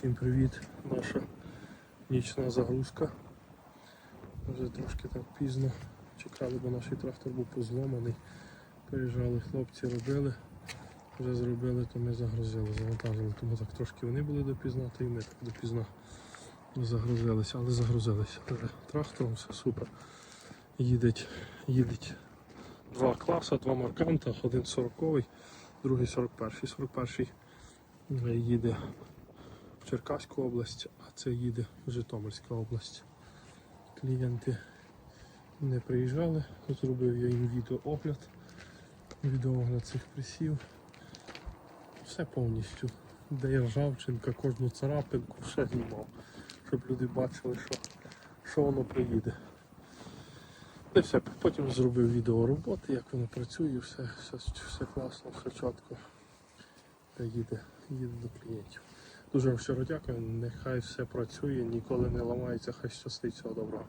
Всім привіт! Наша нічна загрузка. Вже трошки так пізно. Чекали, бо наш трактор був позломаний. Приїжджали хлопці, робили. Вже зробили, то ми загрузили, завантажили. Тому так трошки вони були допізна, то і ми так допізно загрузилися, але загрузилися. Трактором все супер. Їдеть, їдеть два класи, два марканта, один 40-й, другий 41-й. 41-й їде в Черкаську область, а це їде Житомирська область. Клієнти не приїжджали, зробив я їм відеоогляд, відеоогляд цих присів. Все повністю. Де є ржавчинка, кожну царапинку, все знімав, щоб люди бачили, що, що воно приїде. Та все, потім зробив відео роботи, як воно працює, все, все, все класно, все чітко. Та їде, їде до клієнтів. Дуже вам щиро дякую. Нехай все працює, ніколи не ламається, хай щастить всього доброго.